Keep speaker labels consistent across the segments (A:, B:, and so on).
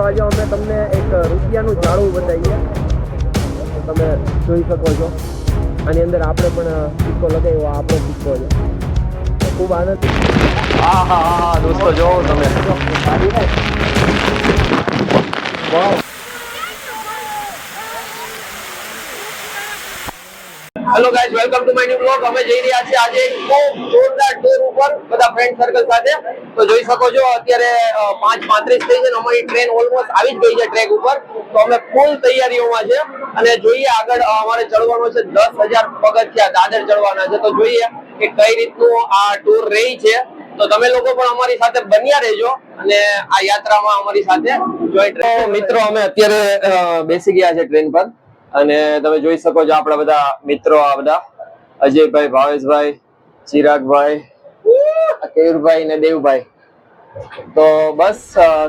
A: મિત્રો આજે અમે તમને એક રૂપિયાનું જાળવું બતાવીએ. તમે જોઈ શકો છો. આની અંદર આપણે પણ સિક્કો લગાવ્યો આપણો સિક્કો છે. ખૂબ આનંદ.
B: હા હા હા દોસ્તો જોવો તમે. Hello guys welcome to my new blog અમે જઈ રહ્યા છીએ આજે ખૂબ જોરદાર ટૂર ઉપર બધા ફ્રેન્ડ સર્કલ સાથે. તો જોઈ શકો છો અત્યારે અ, પાંચ પાંત્રીસ થઈ છે ને અમારી ટ્રેન ઓલમોસ્ટ આવી જ ગઈ છે ટ્રેક ઉપર. તો અમે ફૂલ તૈયારીઓમાં છે. અને જોઈએ આગળ અમારે ચડવાનું છે દસ હજાર પગથિયા દાદર ચડવાના છે. તો જોઈએ કે કઈ રીતનું આ ટૂર રહી છે. તો તમે લોકો પણ અમારી સાથે બન્યા રહેજો અને આ યાત્રામાં અમારી સાથે જોઈન્ટ મિત્રો અમે અત્યારે બેસી ગયા છે ટ્રેન પર. અને તમે જોઈ શકો છો આપણા બધા મિત્રો આ બધા. અજયભાઈ, ભાવેશભાઈ, ચિરાગભાઈ, કેયુરભાઈ ને દેવભાઈ. તો બસ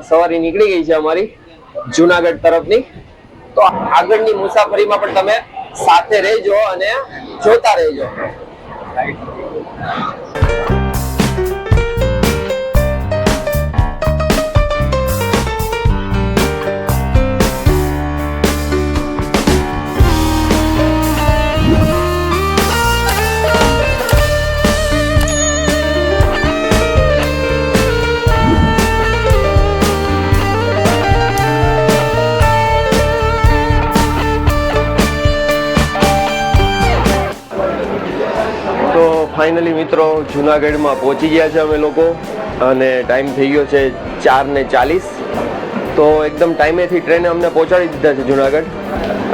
B: સવારી નીકળી ગઈ છે અમારી જુનાગઢ તરફની. તો આગળની મુસાફરીમાં પણ તમે સાથે રહેજો અને જોતા રહેજો. ફાઇનલી મિત્રો જુનાગઢમાં પહોંચી ગયા છે અમે લોકો અને ટાઈમ થઈ ગયો છે ચાર ને ચાલીસ. તો એકદમ ટાઈમેથી ટ્રેને અમને પહોંચાડી દીધા છે જુનાગઢ.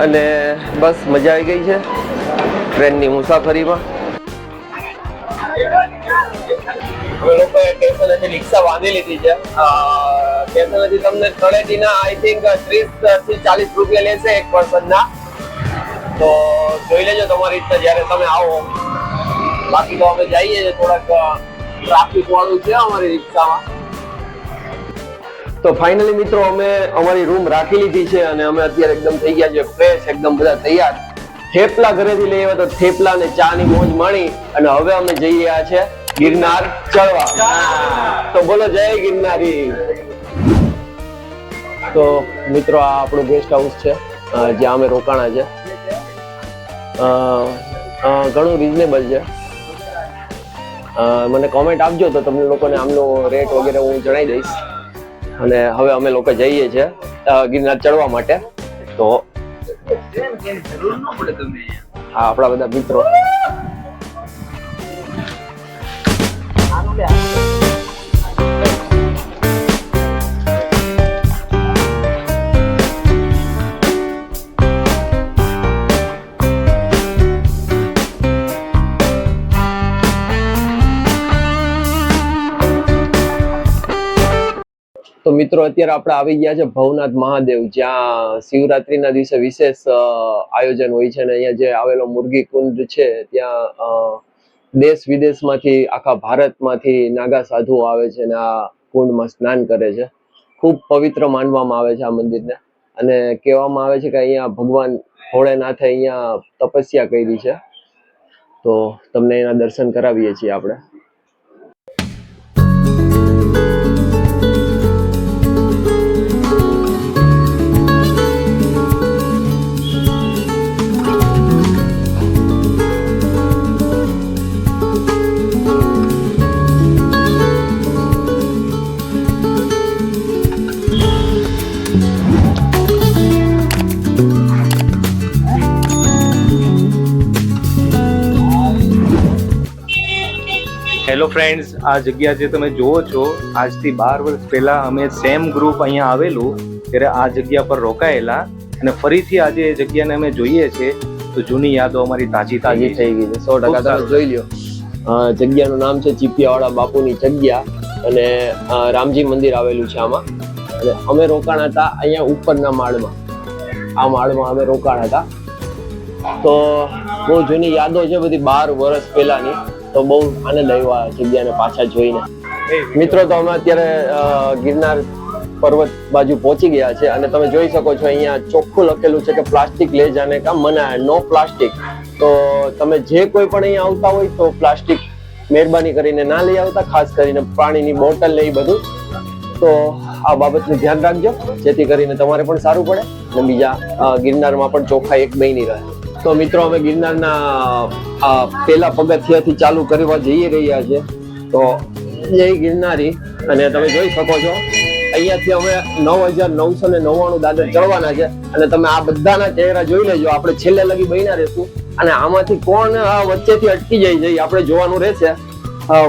B: અને બસ મજા આવી ગઈ છે ટ્રેનની મુસાફરીમાં. અમે લોકોએ રિક્ષા બાંધી લીધી છે. સ્ટેશનેથી તમને તળેટીના આઈ થિંક ત્રીસ ચાલીસ રૂપિયા લેશે એક પર્સનના. તો જોઈ લેજો તમારી રીતના જ્યારે તમે આવો. બાકી તો અમે જઈએ થોડાક ટ્રાફિક વાળું છે અમારી રિક્ષામાં. તો ફાઇનલી મિત્રો અમે અમારી રૂમ રાખી લીધી છે અને અમે અત્યારે એકદમ થઈ ગયા છે ફ્રેશ એકદમ બધા તૈયાર. થેપલા ઘરેથી લઈ આવ્યા તો થેપલા અને ચા ની મોજ માણી અને હવે અમે જઈ રહ્યા છે ગિરનાર ચડવા. તો બોલો, જય ગિરનારી. તો મિત્રો, આ આપણું ગેસ્ટ હાઉસ છે જ્યાં અમે રોકાણા છે. ઘણું રિઝનેબલ છે. મને કોમેન્ટ આપજો તો તમને લોકોને આમનો રેટ વગેરે હું જણાવી દઈશ. અને હવે અમે લોકો જઈએ છીએ ગિરનાર ચડવા માટે. તો હા આપણા બધા મિત્રો. મિત્રો, અત્યારે આપણે આવી ગયા છે ભવનાથ મહાદેવ, જ્યાં શિવરાત્રીના દિવસે વિશેષ આયોજન હોય છે અને અહીંયા જે આવેલો મુરગી કુંડ છે, ત્યાં દેશ વિદેશમાંથી, આખા ભારતમાંથી નાગા સાધુઓ આવે છે અને આ કુંડમાં સ્નાન કરે છે. ખૂબ પવિત્ર માનવામાં આવે છે આ મંદિરને. અને કહેવામાં આવે છે કે અહીંયા ભગવાન ભોળેનાથે અહીંયા તપસ્યા કરી છે. તો તમને એના દર્શન કરાવીએ છીએ આપણે.
C: હેલો ફ્રેન્ડ્સ આ જગ્યા જે તમે જુઓ છો આજથી બાર વર્ષ પહેલા અમે સેમ ગ્રુપ અહીંયા આવેલું ત્યારે આ જગ્યા પર રોકાયેલા અને ફરીથી આજે એ જગ્યાને અમે જોઈએ છીએ. તો જૂની યાદો અમારી તાજી
B: તાજી થઈ ગઈ છે. સો ટકા તમે જોઈ લ્યો. જગ્યાનું નામ છે ચીપિયાવાળા બાપુની જગ્યા અને રામજી મંદિર આવેલું છે આમાં. અને અમે રોકાણ હતા અહીંયા ઉપરના માળમાં. આ માળમાં અમે રોકાણ હતા. તો બહુ જૂની યાદો છે બધી બાર વર્ષ પહેલાની. તો બહુ આનંદ આવ્યો આ જગ્યાને પાછા જોઈને. મિત્રો, તો અમે અત્યારે ગિરનાર પર્વત બાજુ પહોંચી ગયા છે અને તમે જોઈ શકો છો અહીંયા ચોખ્ખું લખેલું છે કે પ્લાસ્ટિક લે જાને કા મના નો પ્લાસ્ટિક. તો તમે જે કોઈ પણ અહીંયા આવતા હોય તો પ્લાસ્ટિક મહેરબાની કરીને ના લઈ આવતા, ખાસ કરીને પાણીની બોટલ એ બધું. તો આ બાબતનું ધ્યાન રાખજો, જેથી કરીને તમારે પણ સારું પડે અને બીજા ગિરનારમાં પણ ચોખ્ખા એક મહિની રહે. તો મિત્રો, અમે ગિરનારના પેલા પગથિયાથી ચાલુ કરવા જઈ રહ્યા છે. તો જય ગિરનારી. અને તમે જોઈ શકો છો, અહીંયાથી અમે નવ હજાર નવસો ને નવ્વાણું દાદર ચડવાના છે. અને તમે આ બધાના ચહેરા જોઈ લેજો, આપણે છેલ્લે લગી બન્યા રહેશું. અને આમાંથી કોણ વચ્ચેથી અટકી જાય છે આપણે જોવાનું રહેશે.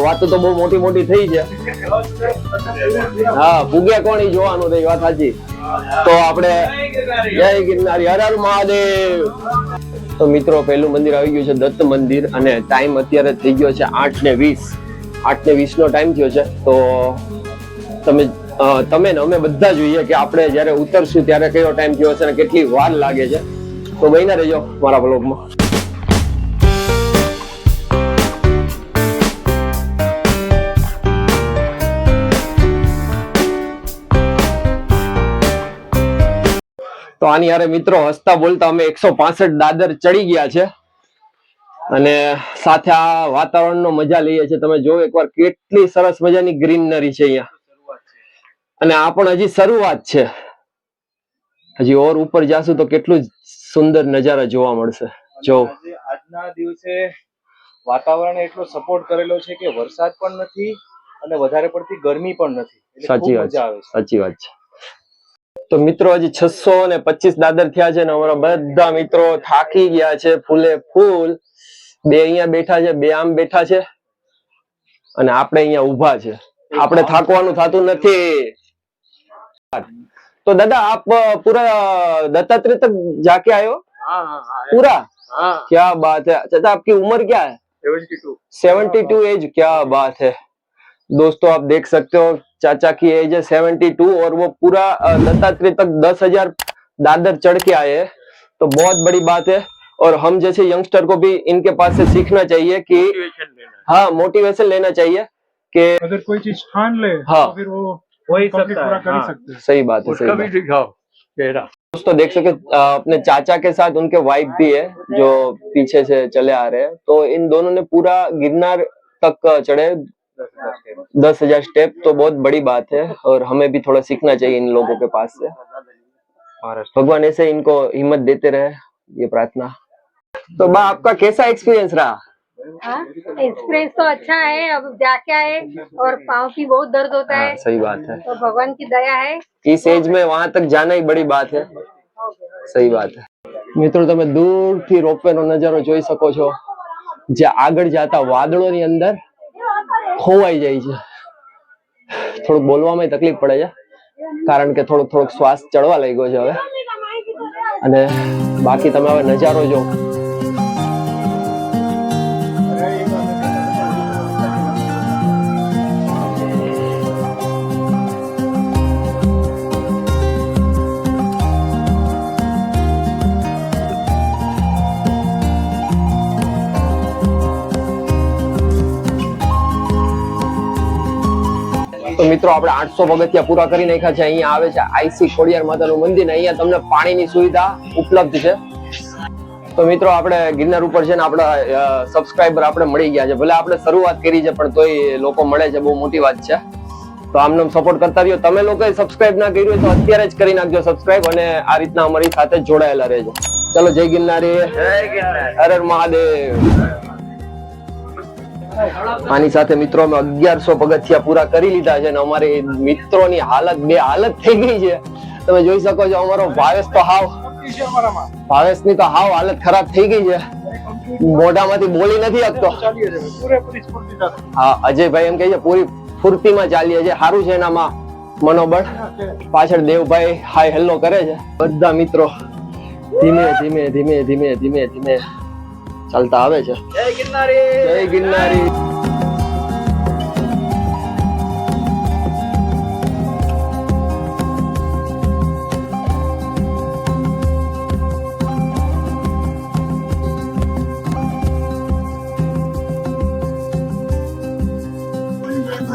B: વાતો તો બહુ મોટી મોટી થઈ છે. હા, ભૂગ્યા કોણ, એ જોવાનું રહી વાત સાચી. તો આપણે જય ગિરનારી. હર હર મહાદેવ. તો મિત્રો, પહેલું મંદિર આવી ગયું છે દત્ત મંદિર અને ટાઈમ અત્યારે થઈ ગયો છે આઠ ને વીસ. આઠ ને વીસ નો ટાઈમ થયો છે. તો તમે તમે ને અમે બધા જોઈએ કે આપણે જ્યારે ઉતરશું ત્યારે કયો ટાઈમ થયો છે અને કેટલી વાર લાગે છે. તો બહીને રહેજો મારા બ્લોગમાં તો આની હારે મિત્રો હસતા બોલતા અમે એકસો દાદર ચડી ગયા છે. અને સાથે આ વાતાવરણનો મજા લઈએ છીએ. તમે જો એકવાર કેટલી સરસ મજાની ગ્રીનરી છે અહીંયા. અને આ પણ હજી શરૂઆત છે. હજી ઓર ઉપર જાશું તો કેટલું સુંદર નજારા જોવા મળશે. જો.
C: આજના દિવસે વાતાવરણ એટલો સપોર્ટ કરેલો છે કે વરસાદ પણ નથી અને વધારે પડતી ગરમી પણ નથી.
B: સાચી વાત સાચી વાત છે. તો મિત્રો હજી છસો ને પચીસ દાદર થયા છે ને અમારા બધા મિત્રો થાકી ગયા છે ફૂલે ફૂલ બે અહીંયા બેઠા છે બે આમ બેઠા છે અને આપણે અહીંયા ઊભા છે આપણે થાકવાનું થતું નથી તો દાદા આપ અ, પૂરા दत्तात्रेय तक जाके आए हो पूरा क्या बात है चाचा आपकी उम्र क्या है सेवेंटी टू एज क्या बात है दोस्तों आप देख सकते हो चाचा की एज है सेवेंटी टू और वो पूरा दत्तात्रेय तक दस हज़ार दादर चढ़ के आए हैं। तो बहुत बड़ी बात है और हम जैसे यंगस्टर को भी इनके पास से सीखना चाहिए कि हाँ। मोटिवेशन लेना चाहिए कि
D: अगर कोई चीज़ ठान ले
B: हाँ।
D: तो फिर वो
C: हो ही
D: कंप्लीट
C: सकता
D: पूरा
C: है,
D: कर हाँ। सकते हैं।
B: सही बात है सही बात।
C: दिखाओ
B: दोस्तों देख सके अपने चाचा के साथ उनके वाइफ भी है जो पीछे से चले आ रहे हैं। तो इन दोनों ने पूरा गिरनार तक चढ़े दस हजार स्टेप तो बहुत बड़ी बात है और हमें भी थोड़ा सीखना चाहिए इन लोगों के पास से भगवान ऐसे इनको हिम्मत देते रहे ये प्रार्थना तो बा आपका कैसा एक्सपीरियंस रहा
E: एक्सपीरियंस तो अच्छा है अब जाके आए और पाँव की बहुत दर्द होता
B: हाँ,
E: है
B: सही बात है
E: तो भगवान की दया है
B: इस एज में वहां तक जाना ही बड़ी बात है સહી વાત છે મિત્રો તમે દૂરથી રોપવે નો નજારો જોઈ શકો છો જે આગળ જતા વાદળોની અંદર ખોવાઈ જાય છે. થોડુંક બોલવામાં તકલીફ પડે છે, કારણ કે થોડોક થોડોક શ્વાસ ચડવા લાગ્યો છે હવે. અને બાકી તમે હવે નજારો જો તો મિત્રો આપણે આઠસો પગથિયા પૂરા કરી નાખ્યા છે. અહીંયા આવે છે આઈસી ખોડિયાર માતાનું મંદિર અહીંયા તમને પાણીની સુવિધા ઉપલબ્ધ છે. તો મિત્રો આપણે ગિરનાર ઉપર છે ને આપણા સબસ્ક્રાઇબર આપણે મળી ગયા છે. ભલે આપણે શરૂઆત કરી છે પણ તોય લોકો મળે છે બહુ મોટી વાત છે. તો આમને સપોર્ટ કરતા રહ્યો તમે લોકોએ સબસ્ક્રાઇબ ના કર્યું હોય તો અત્યારે જ કરી નાખજો સબસ્ક્રાઇબ અને આ રીતના અમારી સાથે જોડાયેલા રહેજો. ચલો જય ગિરનારી. હર હર મહાદેવ. આની સાથે મિત્રો અમે અગિયારસો પગથિયા પૂરા કરી લીધા છે અને અમારી મિત્રોની હાલત બે હાલત થઈ ગઈ છે. તમે જોઈ શકો છો અમારો ભાવેશ તો હાવ ભાવેશની તો હાવ હાલત ખરાબ થઈ ગઈ છે. મોઢામાંથી બોલી નથી શકતો. હા, અજયભાઈ એમ કહે છે, પૂરી ફૂર્તિમાં ચાલીએ છે સારું છે એનામાં મનોબળ. પાછળ દેવભાઈ હાય હેલો કરે છે. બધા મિત્રો ધીમે ધીમે ધીમે ધીમે ધીમે ધીમે. ચાલતા આવે છે. જય ગિરનારી. જય ગિરનારી.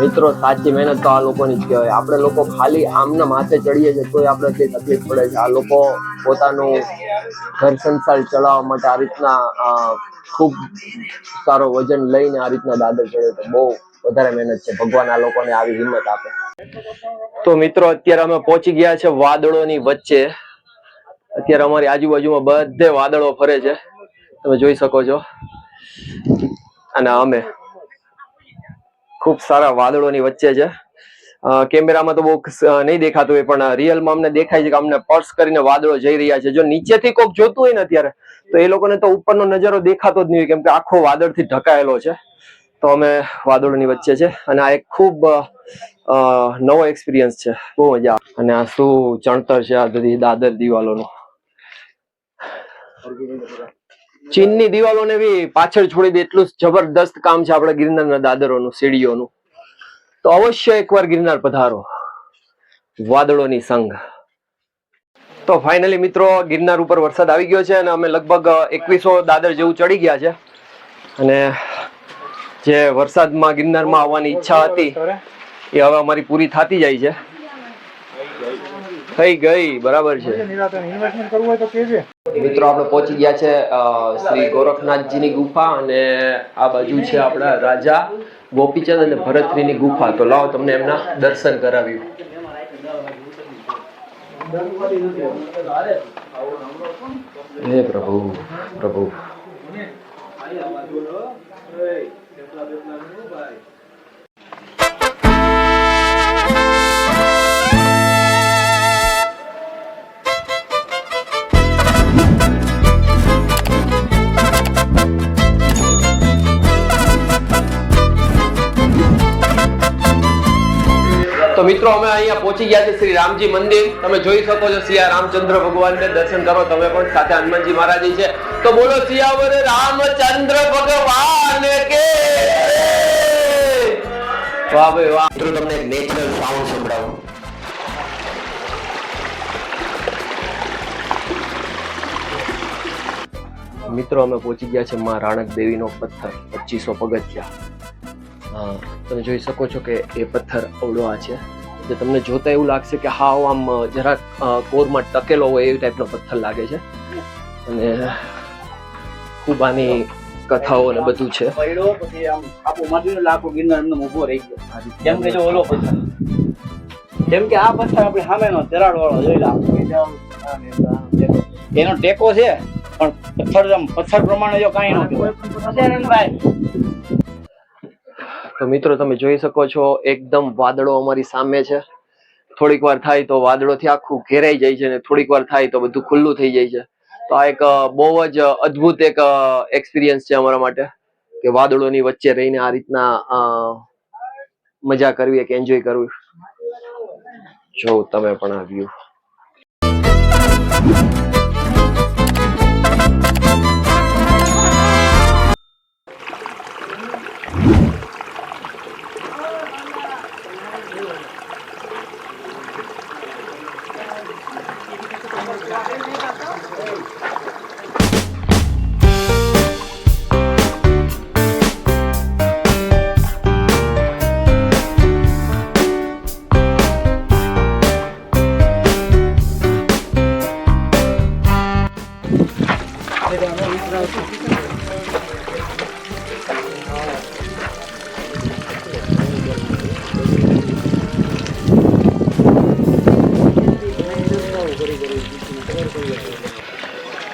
B: મિત્રો, સાચી મહેનત તો આ લોકોની જ કહેવાય. આપણે લોકો ખાલી આમના માથે ચડીએ છીએ, તોય આપણે તે તકલીફ પડે છે. આ લોકો પોતાનું ઘર સંસાર ચલાવવા માટે આ રીતના ખૂબ સારો વજન લઈને આ રીતના દાદર ચડે તો બહુ વધારે મહેનત છે. ભગવાન આ લોકોને આવી હિંમત આપે. તો મિત્રો, અત્યારે અમે પહોંચી ગયા છે વાદળોની વચ્ચે. અત્યારે અમારી આજુબાજુમાં બધે વાદળો ફરે છે. તમે જોઈ શકો છો. અને અમે ખૂબ સારા વાદળોની વચ્ચે છે. કેમેરામાં તો બહુ નહીં દેખાતું હોય, પણ રિયલમાં અમને દેખાય છે કે અમને પર્સ કરીને વાદળો જઈ રહ્યા છે. જો નીચેથી કોક જોતું હોય ને અત્યારે, તો એ લોકોને તો ઉપરનો નજારો દેખાતો જ નહીં હોય, કેમ કે આખો વાદળથી ઢકાયેલો છે. તો અમે વાદળોની વચ્ચે છે, અને આ એક ખૂબ નવો એક્સપિરિયન્સ છે. બહુ મજા અને આ શું ચણતર છે આ બધી દાદર દિવાલોનું. ચીનની દિવાલોને બી પાછળ છોડી દે એટલું જબરદસ્ત કામ છે આપણા ગિરનારના દાદરોનું સીડીઓનું તો અવશ્ય એકવાર ગિરનાર પધારો, વાદળોની સંઘ. તો ફાઇનલી મિત્રો, ગિરનાર ઉપર વરસાદ આવી ગયો છે અને અમે લગભગ એકવીસો દાદર જેવું ચડી ગયા છે. અને જે વરસાદમાં ગિરનારમાં આવવાની ઈચ્છા હતી, એ હવે અમારી પૂરી થતી જાય છે. થઈ ગઈ બરાબર છે.
D: ઇન્વેસ્ટમેન્ટ કરવું હોય તો કેજે
B: મિત્રો આપણે પહોંચી ગયા છે શ્રી ગોરખનાથજીની ગુફા અને આ બાજુ છે આપણા રાજા ગોપીચંદ અને ભરતરીની ગુફા. તો લાવો તમને એમના દર્શન કરાવ્યું હે પ્રભુ પ્રભુ. મિત્રો, અમે અહીંયા પહોંચી ગયા છે શ્રી રામજી મંદિર. તમે જોઈ શકો છો સિયા રામચંદ્ર ભગવાનને દર્શન કરો, તમે પણ સાથે હનુમાનજી મહારાજ છે. તો બોલો સિયાવર રામચંદ્ર ભગવાન કે વાહ ભાઈ, વાહ. મિત્રો, તમને નેચરલ સાઉન્ડ સંભળાવું. મિત્રો, અમે પહોંચી ગયા છે માં રાણક દેવીનો પથ્થર, પચીસો પગથિયા. તમે જોઈ શકો છો કે એ પથ્થર અવળો આ છે. જે તમને જોતા એવું લાગશે કે હાવ આમ જરાક કોરમાં ટકેલો હોય એવી ટાઈપનો પથ્થર લાગે છે. અને ખૂબ આની કથાઓ ને બધું છે.
F: ગયો. જેમ કે જો ઓલો પથ્થર. જેમ કે આ પથ્થર આપણે સામેનો ચરાડ વાળો જોઈ લો. એનો ટેકો છે પણ પથ્થર પથ્થર પ્રમાણે જો કાંઈ ન કહેવાય. ભાઈ
B: તો મિત્રો, તમે જોઈ શકો છો, એકદમ વાદળો અમારી સામે છે. થોડીક વાર થાય તો વાદળોથી આખું ઘેરાઈ જાય છે અને થોડીક વાર થાય તો બધું ખુલ્લું થઈ જાય છે. તો આ એક બહુ જ અદ્ભુત એક એક્સપિરિયન્સ છે અમારા માટે કે વાદળોની વચ્ચે રહીને આ રીતના મજા કરવી કે એન્જોય કરવી. જો તમે પણ આ વ્યૂ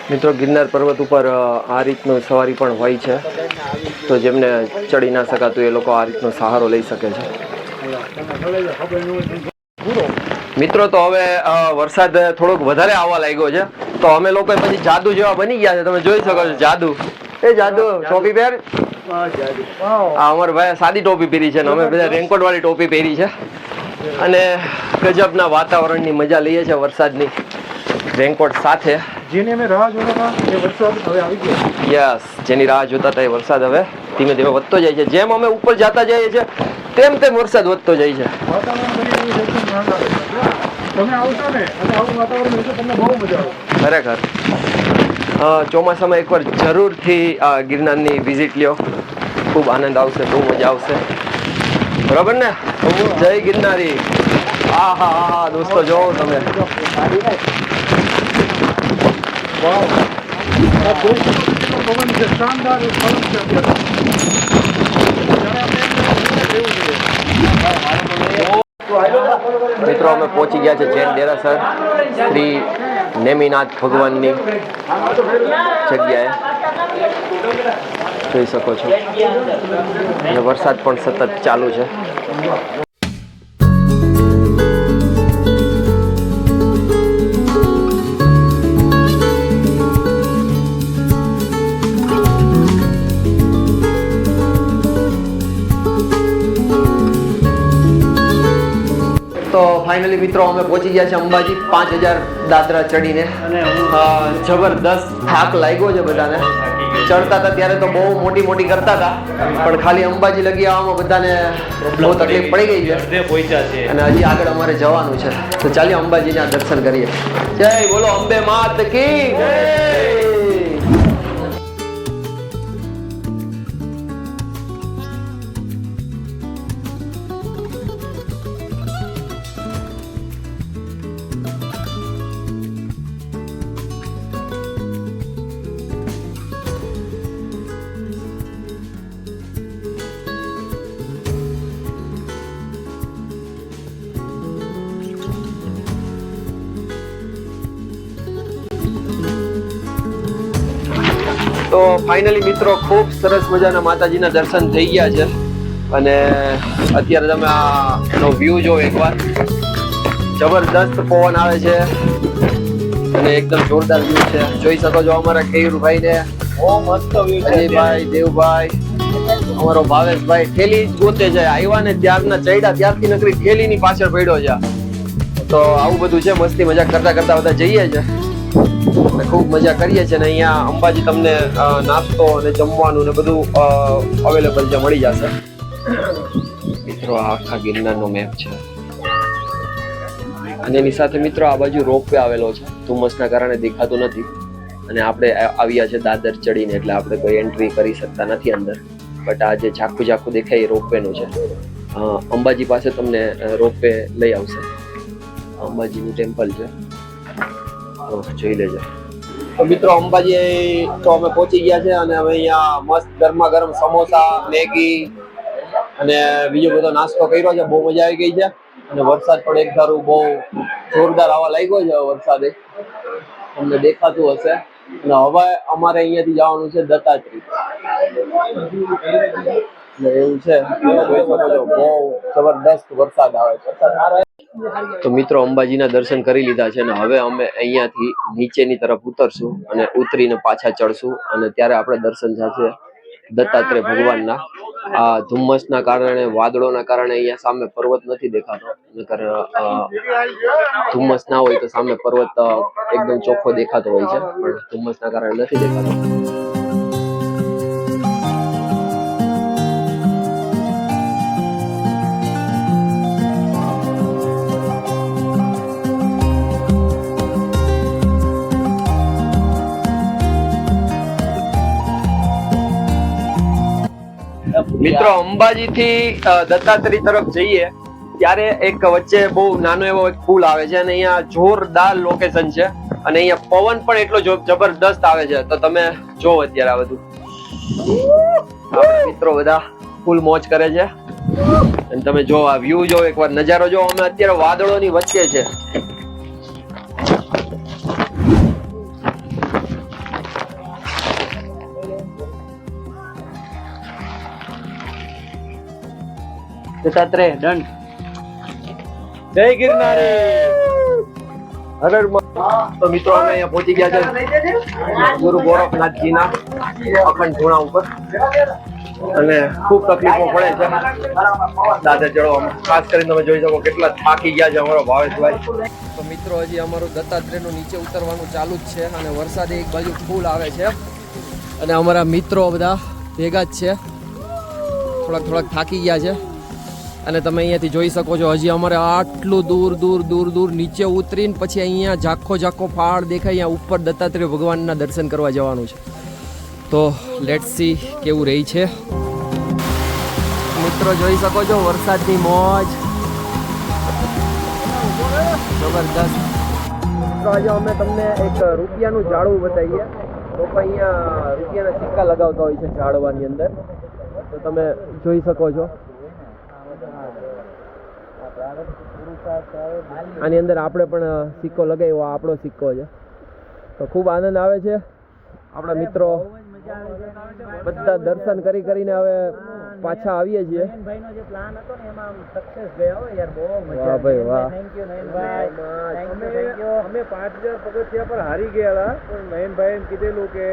B: મિત્રો, ગિરનાર પર્વત ઉપર આ રીતનું સવારી પણ હોય છે. તો જેમને ચડી ના શકાતું એ લોકો આ રીતનો સહારો લઈ શકે છે. મિત્રો, તો હવે વરસાદ થોડોક વધારે આવવા લાગ્યો છે. તો અમે લોકો પછી જાદુ જેવા બની ગયા છે. તમે જોઈ શકો છો, જાદુ. એ જાદુ, ટોપી પહેર. અમારા ભાઈ સાદી ટોપી પહેરી છે અમે બધા રેનકોટ વાળી ટોપી પહેરી છે. અને ગજબના વાતાવરણની મજા લઈએ છીએ વરસાદની રેનકોટ સાથે.
D: જેની અમે રાહ જોતા હતા એ વરસાદ હવે આવી ગયો.
B: યસ જેની રાહ જોતા હતા એ વરસાદ હવે ધીમે ધીમે વધતો જાય છે. જેમ અમે ઉપર જતા જઈએ છીએ તેમ તેમ વરસાદ વધતો જાય છે.
D: તમે આવશો ને અને આવું વાતાવરણ તમને બહુ મજા આવે
B: ખરેખર. ચોમાસામાં એકવાર જરૂરથી આ ગિરનારની વિઝિટ લ્યો. ખૂબ આનંદ આવશે બહુ મજા આવશે. બરાબર ને? જય ગિરનારી. આ હા હા હા દોસ્તો જોવો તમે
D: વાવ આ જોઈ શકો છો પવન છે શાનદાર એક પવન છે અત્યારે જ્યારે આપણે એમ કહીએ કે કેવું છે
F: તો હાલો
B: મિત્રો, અમે પહોંચી ગયા છે જૈન દેરાસર. શ્રી નેમિનાથ ભગવાનની જગ્યાએ. જોઈ શકો છો. અને વરસાદ પણ સતત ચાલુ છે. ફાઇનલી મિત્રો અમે પહોંચી ગયા છે અંબાજી. પાંચ હજાર દાદરા ચડીને. જબરદસ્ત થાક લાગ્યો છે બધાને. ચડતા હતા ત્યારે તો બહુ મોટી મોટી કરતા હતા. પણ ખાલી અંબાજી લગી આવવામાં બધાને બહુ તકલીફ પડી ગઈ છે. અને હજી આગળ અમારે જવાનું છે. તો ચાલીએ અંબાજીના દર્શન કરીએ. જય બોલો અંબે માત કી ફાઇનલી મિત્રો ખૂબ સરસ મજાના માતાજીના દર્શન થઈ ગયા છે. અને અત્યારે તમે આનો વ્યૂ જો એકવાર, જબરદસ્ત પવન આવે છે. અને એકદમ જોરદાર વ્યૂ છે. જોઈ શકો છો અમારા કેયુરભાઈ ને અજયભાઈ દેવભાઈ, અમારો ભાવેશભાઈ ઠેલી જ ગોતે છે. આવ્યા ને ત્યારના ચડ્યા ત્યારથી નકરી ઠેલીની પાછળ પડ્યો છે. તો આવું બધું છે. મસ્તી મજાક કરતા કરતા બધા જઈએ છે. અને ખૂબ મજા કરીએ છીએ અને અહીંયા અંબાજી તમને નાસ્તો અને જમવાનું ને બધું અવેલેબલ છે મળી જશે. મિત્રો, આ આખા ગિરનારનો મેપ છે. અને એની સાથે મિત્રો, આ બાજુ રોપવે આવેલો છે. ધુમ્મસના કારણે દેખાતું નથી. અને આપણે આવ્યા છે દાદર ચડીને, એટલે આપણે કોઈ એન્ટ્રી કરી શકતા નથી અંદર. બટ આ જે ઝાખું ઝાખું દેખાય એ રોપવેનું છે. અંબાજી પાસે તમને રોપવે લઈ આવશે. અંબાજીનું ટેમ્પલ છે. જોઈ લેજો. તો મિત્રો, અંબાજી તો અમે પહોંચી ગયા છે અને હવે અહીંયા મસ્ત ગરમા ગરમ સમોસા, મેગી અને બીજો બધો નાસ્તો કર્યો છે. બહુ મજા આવી ગઈ છે. અને વરસાદ પણ એક ધારું બહુ જોરદાર આવવા લાગ્યો છે વરસાદે. તમને દેખાતું હશે. અને હવે અમારે અહીંયાથી જવાનું છે દત્તાત્રી એવું છે. જબરદસ્ત વરસાદ આવે તો મિત્રો અંબાજીના દર્શન કરી લીધા છે અને હવે અમે અહીંયાથી નીચેની તરફ ઉતરશું અને ઉતરીને પાછા ચડશું અને ત્યારે આપણે દર્શન થશે દત્તાત્રેય ભગવાનના આ ધુમ્મસના કારણે, વાદળોના કારણે અહીંયા સામે પર્વત નથી દેખાતો. નકર ધુમ્મસ ના હોય તો સામે પર્વત એકદમ ચોખ્ખો દેખાતો હોય છે, પણ ધુમ્મસના કારણે નથી દેખાતો. મિત્રો અંબાજી થી દત્તાત્રી તરફ જઈએ, ત્યારે એક વચ્ચે બહુ નાનો એવો એક પુલ આવે છે અને અહીંયા જોરદાર લોકેશન છે અને અહીંયા પવન પણ એટલો જબરદસ્ત આવે છે. તો તમે જો અત્યારે આ બધું. મિત્રો બધા ફૂલ મોજ કરે છે. અને તમે જો આ વ્યૂ જો, એકવાર નજારો જો, અમે અત્યારે વાદળોની વચ્ચે છે.
F: દત્તાત્રેય દંડ.
D: જય ગિરનારે.
B: હર તો મિત્રો અમે અહીંયા પહોંચી ગયા છે. ગુરુ ગોરખનાથજીના અખંડ ધૂણા ઉપર. અને ખૂબ તકલીફો પડે છે. દાદા ચડવામાં ખાસ કરીને તમે જોઈ શકો કેટલા થાકી ગયા છે અમારો ભાવેશભાઈ. તો મિત્રો હજી અમારું દત્તાત્રેયનું નીચે ઉતરવાનું ચાલુ જ છે અને વરસાદ એક બાજુ ફૂલ આવે છે. અને અમારા મિત્રો બધા ભેગા જ છે. થોડાક થોડાક થાકી ગયા છે. અને તમે અહીંયાથી જોઈ શકો છો, હજી અમારે આટલું દૂર દૂર દૂર દૂર નીચે ઉતરીને પછી અહીંયા ઝાખો ઝાખો પહાડ દેખાય, અહીંયા ઉપર દત્તાત્રેય ભગવાનના દર્શન કરવા જવાનું છે. તો લેટ્સ સી કેવું રહી છે. મિત્રો, જોઈ શકો છો, વરસાદની મોજ. જબરદસ્ત. મિત્રો, આજે અમે તમને એક રૂપિયાનું ઝાડવું બતાવીએ. લોકો અહીંયા રૂપિયાના સિક્કા લગાવતા હોય છે ઝાડવાની અંદર. તો તમે જોઈ શકો છો. આની અંદર આપણે પણ સિક્કો લગાવ્યો આપણો સિક્કો છે. તો ખૂબ આનંદ આવે છે. આપણા મિત્રો બધા દર્શન કરી કરીને હવે પાછા આવીએ છીએ. વાહ ભાઈ, વાહ.
G: અમે પાંચ હજાર પગથિયા પર હારી ગયેલા, પણ નયનભાઈ એમ કીધેલું કે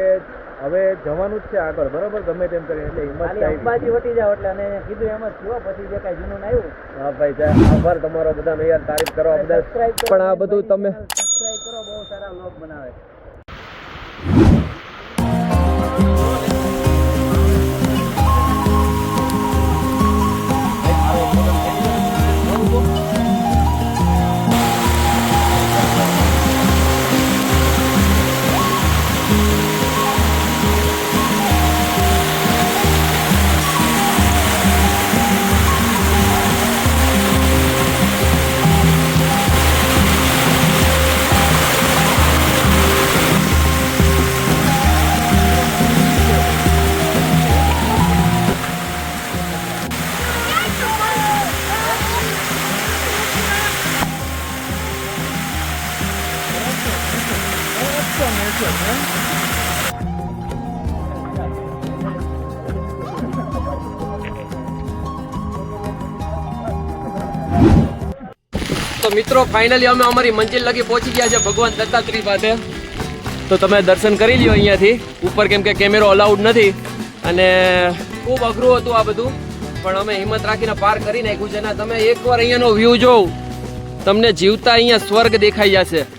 G: હવે જવાનું જ છે આગળ બરાબર? ગમે તેમ કરીને એટલે હિંમત
A: અંબાજી વટી જાવ એટલે અને કીધું એમ જ થયું પછી જે કાંઈ જૂનું આવ્યું.
B: હા ભાઈ સાહેબ આભાર તમારો બધાનો યાર તારીફ કરવા બધા પણ આ બધું તમે
A: સબસ્ક્રાઇબ કરો બહુ સારા વ્લોગ બનાવે.
B: તો મિત્રો ફાઇનલી અમે અમારી મંજિલ લગી પહોંચી ગયા છે ભગવાન દત્તાત્રી પાસે. તો તમે દર્શન કરી લ્યો અહીંયાથી. ઉપર કેમ કે કેમેરો અલાઉડ નથી. અને ખૂબ અઘરું હતું આ બધું. પણ અમે હિંમત રાખીને પાર કરી નાખ્યું છે. અને તમે એકવાર અહીંયાનો વ્યૂ જોવ. તમને જીવતા અહીંયા સ્વર્ગ દેખાઈ જશે.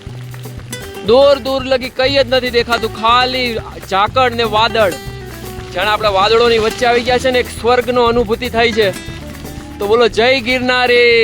B: દૂર દૂર લગી કઈ જ નથી દેખાતું. ખાલી ઝાકળ ને વાદળ. જાણે આપણા વાદળોની વચ્ચે આવી ગયા છે ને એક સ્વર્ગનો અનુભૂતિ થાય છે. તો બોલો, જય ગિરનારી!